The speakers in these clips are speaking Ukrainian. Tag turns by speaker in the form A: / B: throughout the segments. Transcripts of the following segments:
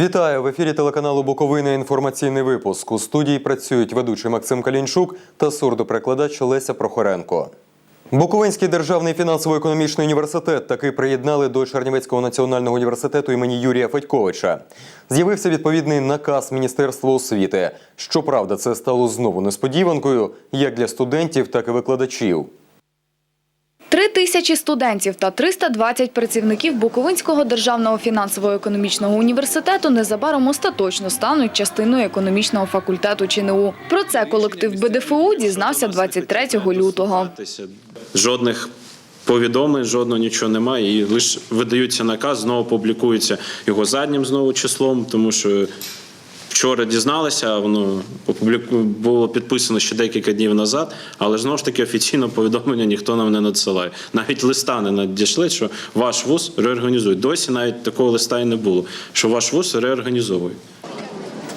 A: Вітаю в ефірі телеканалу Буковина. Інформаційний випуск. У студії працюють ведучий Максим Калінчук та сурдоперекладач Леся Прохоренко. Буковинський державний фінансово-економічний університет таки приєднали до Чернівецького національного університету імені Юрія Федьковича. З'явився відповідний наказ Міністерства освіти. Щоправда, це стало знову несподіванкою як для студентів, так і викладачів.
B: Три тисячі студентів та 320 працівників Буковинського державного фінансово-економічного університету незабаром остаточно стануть частиною економічного факультету ЧНУ. Про це колектив БДФУ дізнався 23 лютого.
C: Жодних повідомлень, жодного нічого немає. І лише видаються наказ, знову публікується його заднім знову числом, тому що вчора дізналися, воно опубліку- було підписано ще декілька днів назад, але знову ж таки офіційно повідомлення ніхто нам не надсилає. Навіть листа не надійшли, що ваш вуз реорганізує. Досі навіть такого листа і не було, що ваш вуз реорганізовує.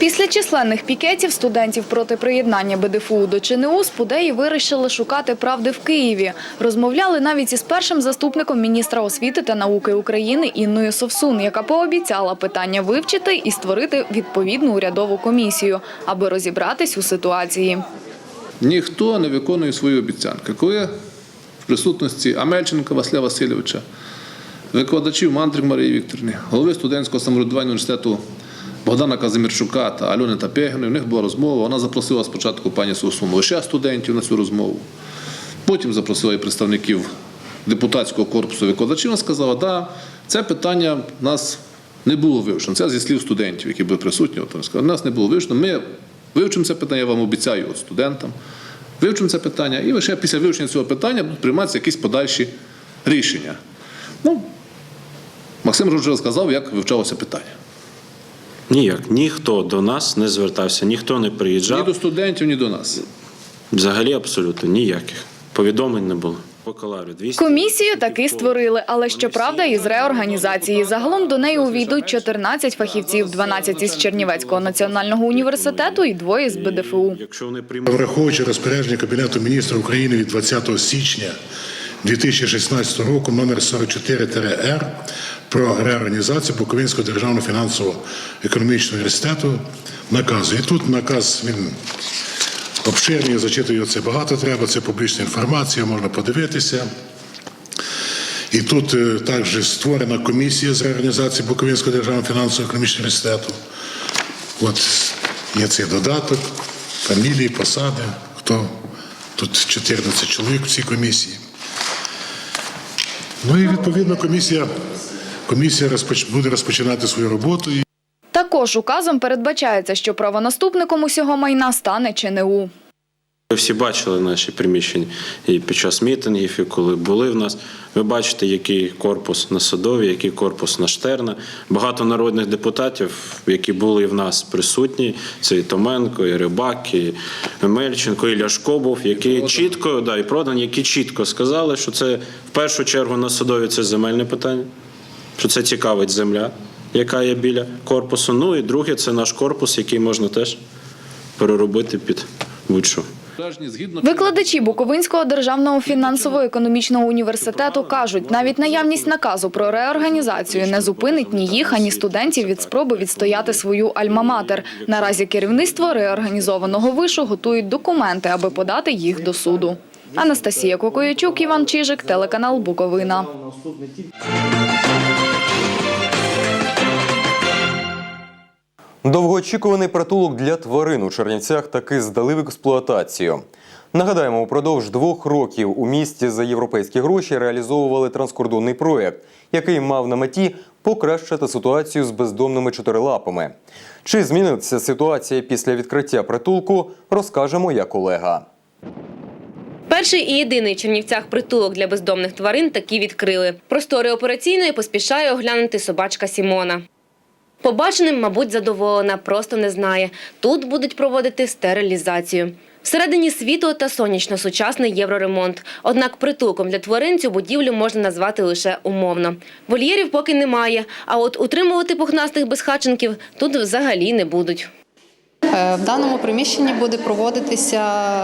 B: Після численних пікетів студентів проти приєднання БДФУ до ЧНУ спудеї вирішили шукати правди в Києві. Розмовляли навіть із першим заступником міністра освіти та науки України Інною Совсун, яка пообіцяла питання вивчити і створити відповідну урядову комісію, аби розібратись у ситуації.
D: Ніхто не виконує свої обіцянки. Коли в присутності Амельченка Василя Васильовича, викладачів Мандрик Марії Вікторівни, голови студентського самоврядування університету Богдана Казимірчука та Альони Тапєгіної, в них була розмова. Вона запросила спочатку пані Сосуну лише студентів на цю розмову. Потім запросила і представників депутатського корпусу викладачів. Вона сказала, да, це питання в нас не було вивчено. Це зі слів студентів, які були присутні. От сказали, у нас не було вивчено. Ми вивчимо це питання, я вам обіцяю от студентам. Вивчимо це питання, і лише після вивчення цього питання будуть прийматися якісь подальші рішення. Ну, Максим Руджер сказав, як вивчалося питання.
C: Ніяк ніхто до нас не звертався, ніхто не
D: Ні
C: приїжджав.
D: до студентів, ні до нас.
C: Взагалі абсолютно ніяких повідомлень не було. Бакалаврів 200.
B: Комісію таки створили, але щоправда із реорганізації. Загалом до неї увійдуть 14 фахівців, 12 із Чернівецького національного університету і двоє з БДФУ.
C: Якщо вони приймуть
E: Враховуючи розпорядження Кабінету міністрів України від 20 січня 2016 року номер 44-Р про реорганізацію Буковинського державного фінансово-економічного університету наказу. І тут наказ він обширний, зачитую це багато треба, це публічна інформація, можна подивитися. І тут е, також створена комісія з реорганізації Буковинського державного фінансово-економічного університету. От є цей додаток, фамілії, посади, хто тут 14 чоловік в цій комісії. Ну і відповідно комісія, комісія розпоч... буде розпочинати свою роботу.
B: Також указом передбачається, що правонаступником усього майна стане ЧНУ.
C: Ви всі бачили наші приміщення і під час мітингів, і коли були в нас. Ви бачите, який корпус на Садові, який корпус на Штерна. Багато народних депутатів, які були і в нас присутні. Це і Томенко, і Рибак, і Мельченко, і Ляшко був, які чітко, да, і продан, які чітко сказали, що це в першу чергу на Садові це земельне питання, що це цікавить земля, яка є біля корпусу. Ну і друге, це наш корпус, який можна теж переробити під будь-що.
B: Викладачі Буковинського державного фінансово-економічного університету кажуть, навіть наявність наказу про реорганізацію не зупинить ні їх, ані студентів від спроби відстояти свою альма-матер. Наразі керівництво реорганізованого вишу готують документи, аби подати їх до суду. Анастасія Кокоячук, Іван Чижик, телеканал Буковина.
A: Довгоочікуваний притулок для тварин у Чернівцях таки здали в експлуатацію. Нагадаємо, упродовж двох років у місті за європейські гроші реалізовували транскордонний проєкт, який мав на меті покращити ситуацію з бездомними чотирилапами. Чи зміниться ситуація після відкриття притулку, розкаже моя колега.
F: Перший і єдиний в Чернівцях притулок для бездомних тварин таки відкрили. Простори операційної поспішає оглянути собачка Сімона. Побаченим, мабуть, задоволена, просто не знає. Тут будуть проводити стерилізацію. Всередині світло та сонячно сучасний євроремонт. Однак притулком для тварин цю будівлю можна назвати лише умовно. Вольєрів поки немає, а от утримувати пухнастих безхаченків тут взагалі не будуть.
G: Е, В даному приміщенні буде проводитися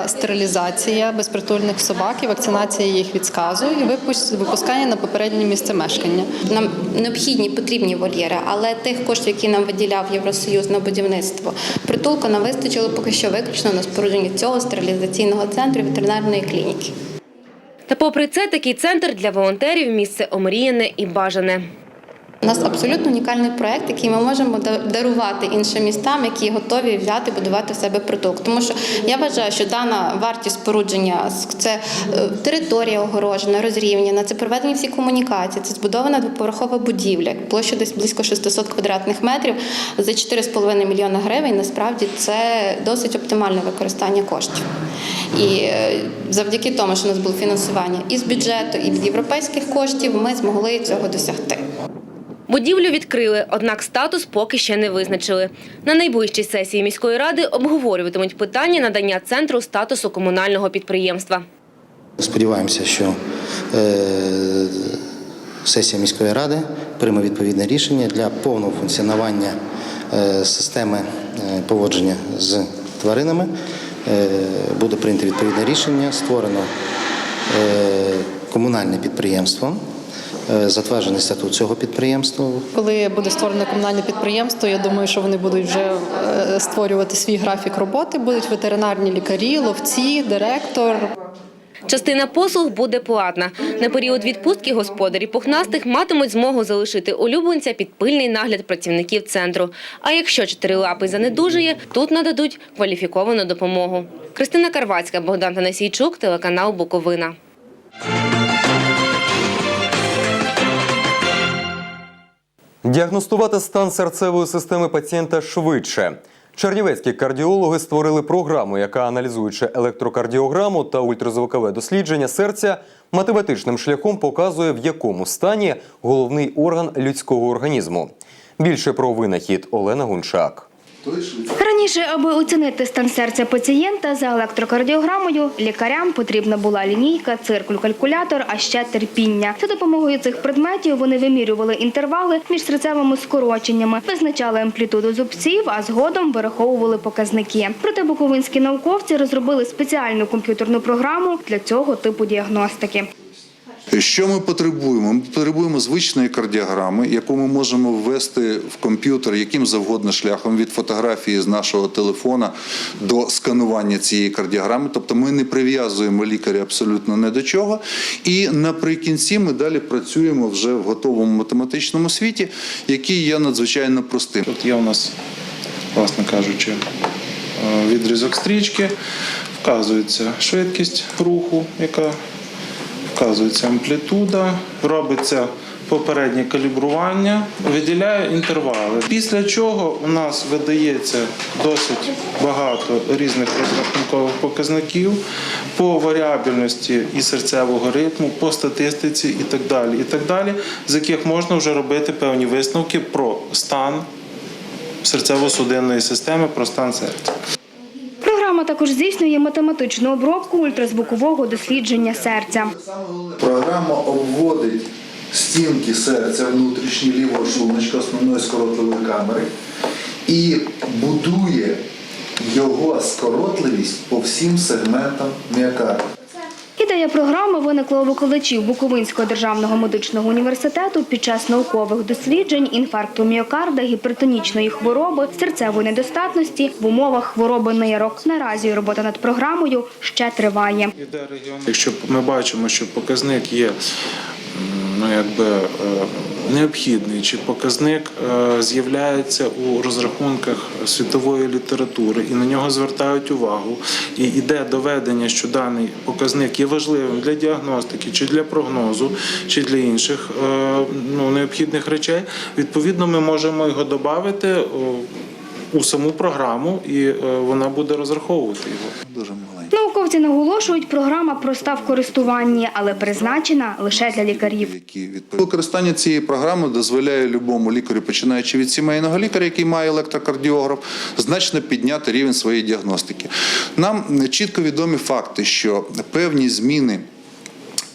G: стерилізація безпритульних собак і вакцинація їх від сказу і випуск- випускання на попереднє місце мешкання.
H: Нам необхідні потрібні вольєри, але тих коштів, які нам виділяв Євросоюз на будівництво притулку, нам вистачило поки що виключно на спорудження цього стерилізаційного центру ветеринарної клініки.
F: Та попри це, такий центр для волонтерів місце омріяне і бажане.
H: У нас абсолютно унікальний проект, який ми можемо дарувати іншим містам, які готові взяти будувати в себе притулок. Тому що я вважаю, що дана вартість спорудження це е, територія огорожена, розрівняна, це проведені всі комунікації, це збудована двоповерхова будівля, площа десь близько 600 квадратних метрів за 4,5 мільйони гривень. Насправді це досить оптимальне використання коштів. І е, завдяки тому, що у нас було фінансування і з бюджету, і від європейських коштів, ми змогли цього досягти.
F: Будівлю відкрили, однак статус поки ще не визначили. На найближчій сесії міської ради обговорюватимуть питання надання центру статусу комунального підприємства.
I: Сподіваємося, що е, сесія міської ради прийме відповідне рішення для повного функціонування е, системи е, поводження з тваринами. Буде прийнято відповідне рішення, створено комунальне підприємство, затверджений статут цього підприємства.
G: Коли буде створено комунальне підприємство, я думаю, що вони будуть вже е, створювати свій графік роботи. Будуть ветеринарні лікарі, ловці, директор.
F: Частина послуг буде платна. На період відпустки господарі пухнастих матимуть змогу залишити улюбленця під пильний нагляд працівників центру. А якщо чотирилапий занедужує, тут нададуть кваліфіковану допомогу. Кристина Карвацька, Богдан Танасійчук, телеканал Буковина.
A: Діагностувати стан серцевої системи пацієнта швидше. Чернівецькі кардіологи створили програму, яка, аналізуючи електрокардіограму та ультразвукове дослідження серця, математичним шляхом показує, в якому стані головний орган людського організму. Більше про винахід Олена Гунчак.
J: Раніше, аби оцінити стан серця пацієнта за електрокардіограмою, лікарям потрібна була лінійка, циркуль, калькулятор, а ще терпіння. За допомогою цих предметів вони вимірювали інтервали між серцевими скороченнями, визначали амплітуду зубців, а згодом вираховували показники. Проте буковинські науковці розробили спеціальну комп'ютерну програму для цього типу діагностики.
K: Що ми потребуємо? Ми потребуємо звичної кардіограми, яку ми можемо ввести в комп'ютер яким завгодно шляхом від фотографії з нашого телефона до сканування цієї кардіограми. Тобто ми не прив'язуємо лікаря абсолютно не до чого. І наприкінці ми далі працюємо вже в готовому математичному світі, який є надзвичайно простим.
L: Тут є у нас, власне кажучи, е, відрізок стрічки, вказується швидкість руху, яка вказується амплітуда, робиться попереднє калібрування, виділяє інтервали. Після чого у нас видається досить багато різних розрахункових показників по варіабельності і серцевого ритму, по статистиці і так далі, і так далі, з яких можна вже робити певні висновки про стан серцево-судинної системи, про стан серця.
J: Також здійснює математичну обробку ультразвукового дослідження серця.
K: Програма обводить стінки серця внутрішні лівого шлуночка основної скоротливої камери і будує його скоротливість по всім сегментам міокарду.
J: Ідея програми виникла у викладачів Буковинського державного медичного університету під час наукових досліджень інфаркту міокарда, гіпертонічної хвороби, серцевої недостатності в умовах хвороби нирок. Наразі робота над програмою ще триває.
L: Якщо ми бачимо, що показник є ну, якби, е, необхідний, чи показник е, з'являється у розрахунках світової літератури, і на нього звертають увагу, і йде доведення, що даний показник є важливим для діагностики, чи для прогнозу, чи для інших е, ну, необхідних речей, відповідно, ми можемо його додати у саму програму, і е, вона буде розраховувати його.
K: Дуже маленький.
J: Науковці наголошують, програма проста в користуванні, але призначена лише для лікарів.
K: Використання цієї програми дозволяє любому лікарю, починаючи від сімейного лікаря, який має електрокардіограф, значно підняти рівень своєї діагностики. Нам чітко відомі факти, що певні зміни.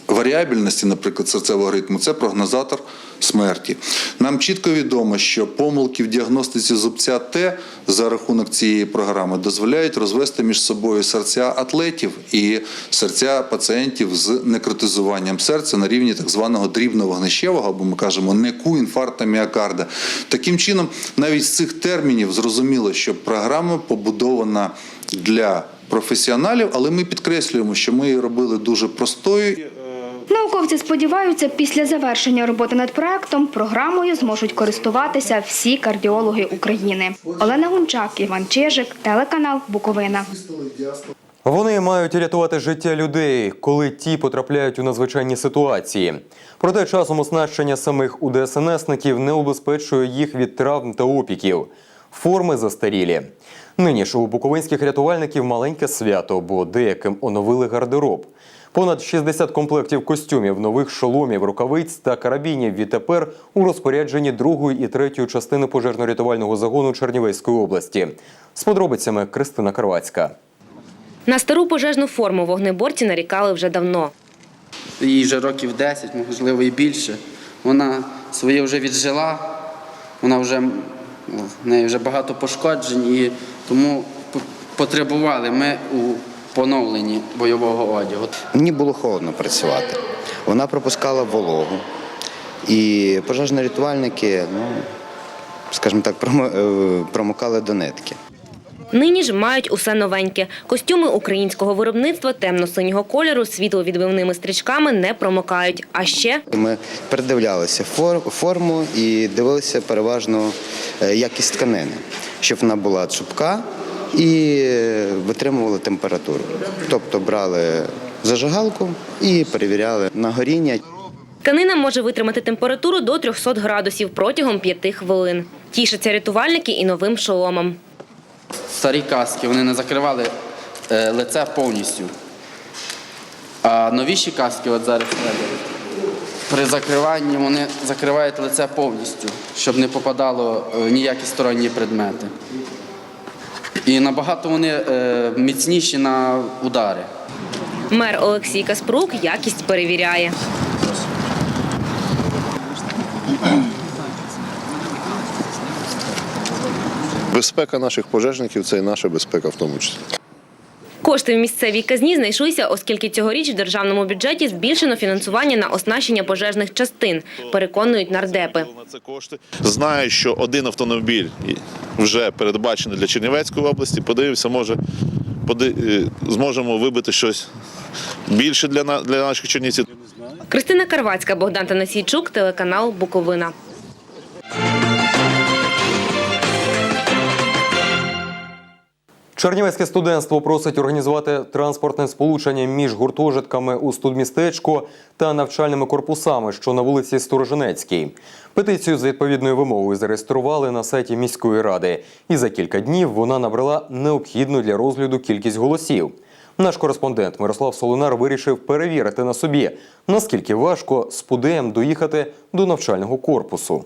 K: Варіабельності, наприклад, серцевого ритму, це прогнозатор смерті. Нам чітко відомо, що помилки в діагностиці зубця Т за рахунок цієї програми дозволяють розвести між собою серця атлетів і серця пацієнтів з некротизуванням серця на рівні так званого дрібно-вогнищевого, або ми кажемо неку інфаркта міокарда. Таким чином, навіть з цих термінів зрозуміло, що програма побудована для професіоналів, але ми підкреслюємо, що ми її робили дуже простою.
J: Науковці сподіваються, після завершення роботи над проектом програмою зможуть користуватися всі кардіологи України. Олена Гунчак, Іван Чижик, телеканал Буковина.
A: Вони мають рятувати життя людей, коли ті потрапляють у надзвичайні ситуації. Проте часом оснащення самих УДСНСників не убезпечує їх від травм та опіків. Форми застарілі. Нині ж у буковинських рятувальників маленьке свято, бо деяким оновили гардероб. Понад 60 комплектів костюмів, нових шоломів, рукавиць та карабінів відтепер у розпорядженні другої і третьої частини пожежно-рятувального загону Чернівецької області. З подробицями Кристина Карвацька.
F: На стару пожежну форму вогнеборці нарікали вже давно.
M: їй вже років 10, можливо, і більше. Вона своє вже віджила, вона вже в неї вже багато пошкоджень, і тому потребували ми у поновленні бойового одягу.
I: Мені було холодно працювати. Вона пропускала вологу. І пожежно-рятувальники, ну, скажімо так, е, промокали до нитки.
F: Нині ж мають усе новеньке. Костюми українського виробництва темно-синього кольору світловідбивними стрічками не промокають. А ще
I: Ми передивлялися форму і дивилися переважно е, якість тканини, щоб вона була чупка і е, витримувала температуру. Тобто брали зажигалку і перевіряли на горіння.
F: тканина може витримати температуру до 300 градусів протягом 5 хвилин. Тішаться рятувальники і новим шоломом.
M: Старі каски вони не закривали е, лице повністю. А новіші каски, от зараз при закриванні вони закривають лице повністю, щоб не попадало е, ніякі сторонні предмети. І набагато вони е, міцніші на удари.
F: Мер Олексій Каспрук якість перевіряє.
N: Безпека наших пожежників це і наша безпека в тому числі.
F: Кошти в місцевій казні знайшлися, оскільки цьогоріч в державному бюджеті збільшено фінансування на оснащення пожежних частин, переконують нардепи.
N: Знаю, що один автомобіль вже передбачений для Чернівецької області. Подивимося, може поди- е, зможемо вибити щось більше для, на- для наших чернівців.
F: Кристина Карвацька, Богдан Танасійчук, телеканал Буковина.
A: Чернівецьке студентство просить організувати транспортне сполучення між гуртожитками у студмістечку та навчальними корпусами, що на вулиці Сторожинецькій. Петицію з відповідною вимогою зареєстрували на сайті міської ради, і за кілька днів вона набрала необхідну для розгляду кількість голосів. Наш кореспондент Мирослав Солонар вирішив перевірити на собі, наскільки важко спудеям доїхати до навчального корпусу.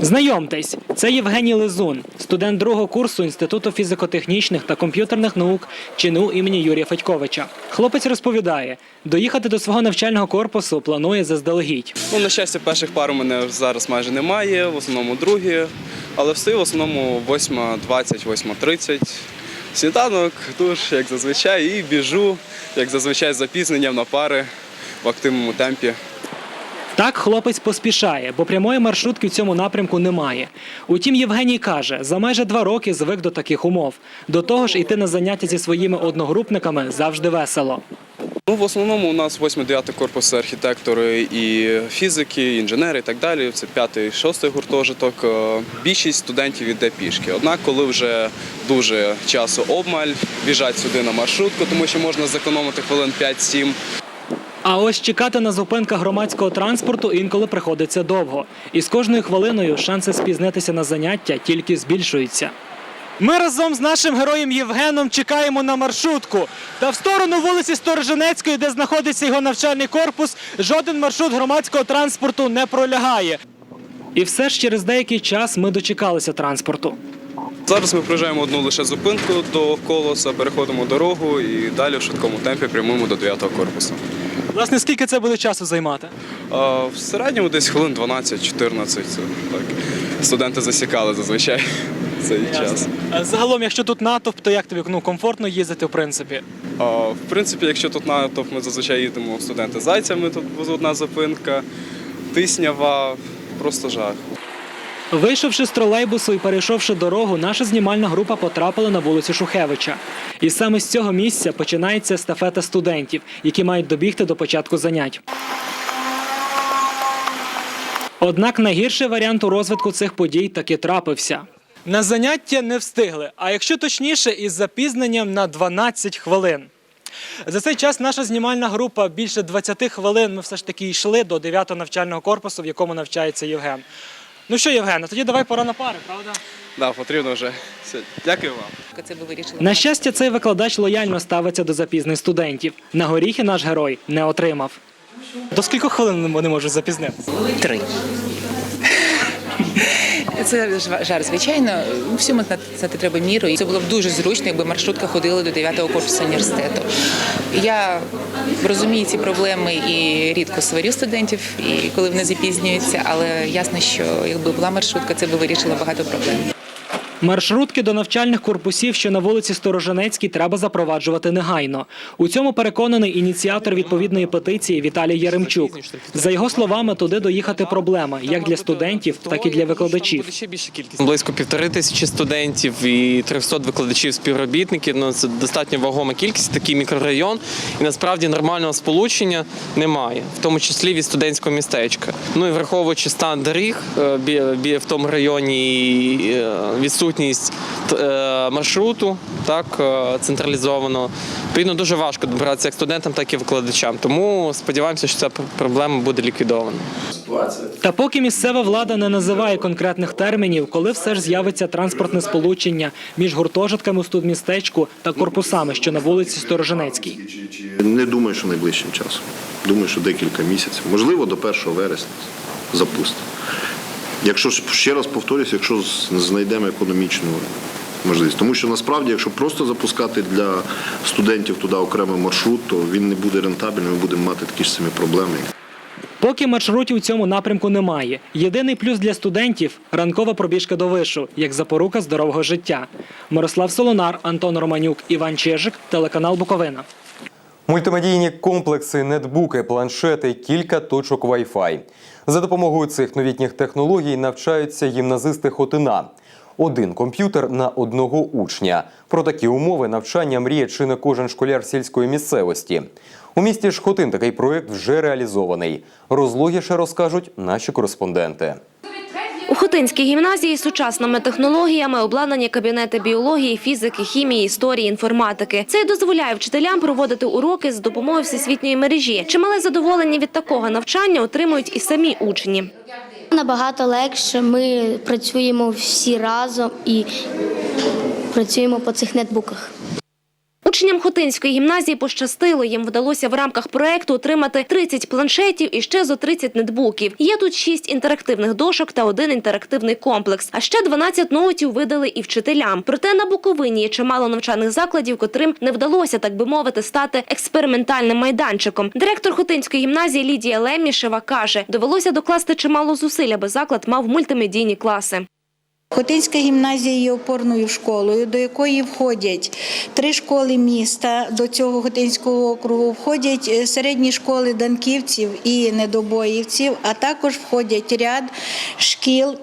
O: Знайомтесь, це Євгеній Лизун, студент другого курсу Інституту фізико-технічних та комп'ютерних наук ЧНУ імені Юрія Федьковича. Хлопець розповідає, доїхати до свого навчального корпусу планує заздалегідь.
P: Ну, на щастя, перших пар у мене зараз майже немає, в основному другі, але встаю в основному 8.20, 8.30. Сніданок, душ, як зазвичай, і біжу, як зазвичай, з запізненням на пари в активному темпі.
O: Так хлопець поспішає, бо прямої маршрутки в цьому напрямку немає. Утім, Євгеній каже, за майже два роки звик до таких умов. До того ж, йти на заняття зі своїми одногрупниками завжди весело.
P: Ну, в основному у нас 8-9 корпус архітектори і фізики, і інженери і так далі. Це 5-6 гуртожиток. Е, Більшість студентів іде пішки. Однак, коли вже дуже часу обмаль, біжать сюди на маршрутку, тому що можна зекономити хвилин 5-7.
O: А ось чекати на зупинках громадського транспорту інколи приходиться довго. І з кожною хвилиною шанси спізнитися на заняття тільки збільшуються. Ми разом з нашим героєм Євгеном чекаємо на маршрутку. Та в сторону вулиці Сторожинецької, де знаходиться його навчальний корпус, жоден маршрут громадського транспорту не пролягає. І все ж через деякий час ми дочекалися транспорту.
P: Зараз ми проїжджаємо одну лише зупинку до колоса, переходимо дорогу і далі в швидкому темпі прямуємо до 9-го корпусу.
O: Власне, скільки це буде часу займати?
P: А, В середньому десь хвилин 12-14. Це так. Студенти засікали зазвичай цей час.
O: А Загалом, якщо тут натовп, то як тобі ну, комфортно їздити, в принципі?
P: А, В принципі, якщо тут натовп, ми зазвичай їдемо студенти зайцями, тут одна зупинка, тиснява, просто жах.
O: Вийшовши з тролейбусу і перейшовши дорогу, наша знімальна група потрапила на вулицю Шухевича. І саме з цього місця починається естафета студентів, які мають добігти до початку занять. Однак найгірший варіант у розвитку цих подій таки трапився. На заняття не встигли, а якщо точніше, із запізненням на 12 хвилин. За цей час наша знімальна група більше 20 хвилин ми все ж таки йшли до 9-го навчального корпусу, в якому навчається Євген. Ну що, Євген, тоді давай пора на пари, правда?
P: Да, потрібно вже. Все. Дякую вам.
Q: Це би вирішили.
O: На щастя, цей викладач лояльно ставиться до запізнень студентів. На горіхи наш герой не отримав. До скількох хвилин вони можуть запізнитися?
Q: Три. Це жар, звичайно. Всьому знати треба міру. І це було б дуже зручно, якби маршрутка ходила до 9-го корпусу університету. Я розумію ці проблеми і рідко сварю студентів, і коли вони запізнюються, але ясно, що якби була маршрутка, це би вирішило багато проблем.
O: Маршрутки до навчальних корпусів, що на вулиці Стороженецькій, треба запроваджувати негайно. У цьому переконаний ініціатор відповідної петиції Віталій Яремчук. За його словами, туди доїхати проблема як для студентів, так і для викладачів.
R: Близько півтори тисячі студентів і 300 викладачів співробітників. Ну це достатньо вагома кількість, такий мікрорайон. І насправді нормального сполучення немає, в тому числі від студентського містечка. Ну і враховуючи стан доріг е, в тому районі е, відсутність е, маршруту, так е, централізовано. Відповідно, дуже важко добиратися як студентам, так і викладачам. Тому сподіваємося, що ця проблема буде ліквідована.
O: Та поки місцева влада не називає конкретних термінів, коли все ж з'явиться транспортне сполучення між гуртожитками у студмістечку та корпусами, що на вулиці Стороженецькій.
I: Не думаю, що найближчим часом. Думаю, що декілька місяців. Можливо, до 1 вересня запустимо. Якщо ж- ще раз повторюсь, якщо знайдемо економічну можливість. Тому що насправді, якщо просто запускати для студентів туди окремий маршрут, то він не буде рентабельним, ми будемо мати такі ж самі проблеми.
O: Поки маршрутів у цьому напрямку немає. Єдиний плюс для студентів ранкова пробіжка до вишу, як запорука здорового життя. Мирослав Солонар, Антон Романюк, Іван Чижик, телеканал Буковина.
A: Мультимедійні комплекси, нетбуки, планшети, кілька точок Wi-Fi. За допомогою цих новітніх технологій навчаються гімназисти Хотина. Один комп'ютер на одного учня. Про такі умови навчання мріє чи не кожен школяр сільської місцевості. У місті Шхотин такий проєкт вже реалізований. Розлогіше розкажуть наші кореспонденти.
S: У Хотинській гімназії сучасними технологіями обладнані кабінети біології, фізики, хімії, історії, інформатики. Це й дозволяє вчителям проводити уроки з допомогою всесвітньої мережі. Чимале задоволення від такого навчання отримують і самі учні.
J: Набагато легше. Ми працюємо всі разом і працюємо по цих нетбуках.
S: Учням Хотинської гімназії пощастило. Їм вдалося в рамках проекту отримати 30 планшетів і ще зо 30 нетбуків. Є тут 6 інтерактивних дошок та один інтерактивний комплекс. А ще 12 ноутів видали і вчителям. Проте на Буковині є чимало навчальних закладів, котрим не вдалося, так би мовити, стати експериментальним майданчиком. Директор Хотинської гімназії Лідія Лемішева каже, довелося докласти чимало зусиль, аби заклад мав мультимедійні класи.
T: Хотинська гімназія є опорною школою, до якої входять три школи міста. До цього Хотинського округу входять е, середні школи данківців і недобоївців, а також входять ряд шкіл.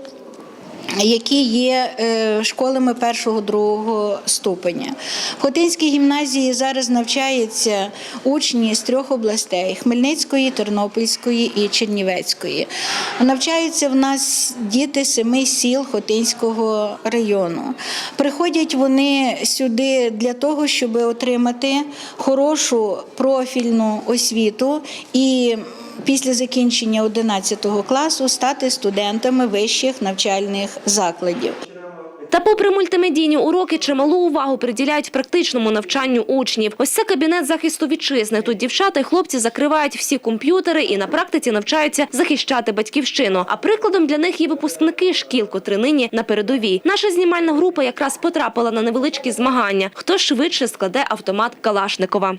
T: Які є е, школами першого другого ступеня. В Хотинській гімназії зараз навчаються учні з трьох областей: Хмельницької, Тернопільської і Чернівецької. Навчаються в нас діти семи сіл Хотинського району. Приходять вони сюди для того, щоб отримати хорошу профільну освіту і після закінчення 11 класу стати студентами вищих навчальних закладів.
S: Та попри мультимедійні уроки, чималу увагу приділяють практичному навчанню учнів. Ось це кабінет захисту вітчизни. Тут дівчата і хлопці закривають всі комп'ютери і на практиці навчаються захищати батьківщину. А прикладом для них є випускники шкіл, котрі нині на передовій. Наша знімальна група якраз потрапила на невеличкі змагання. Хто швидше складе автомат Калашникова.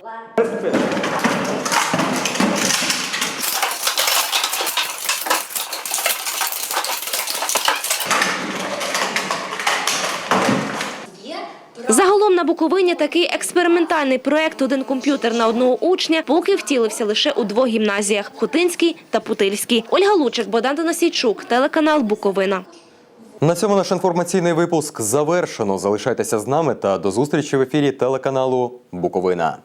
S: Загалом на Буковині такий експериментальний проект «Один комп'ютер на одного учня» поки втілився лише у двох гімназіях – Хотинській та Путильській. Ольга Лучик, Богдан Доносійчук, телеканал Буковина.
A: На цьому наш інформаційний випуск завершено. Залишайтеся з нами та до зустрічі в ефірі телеканалу Буковина.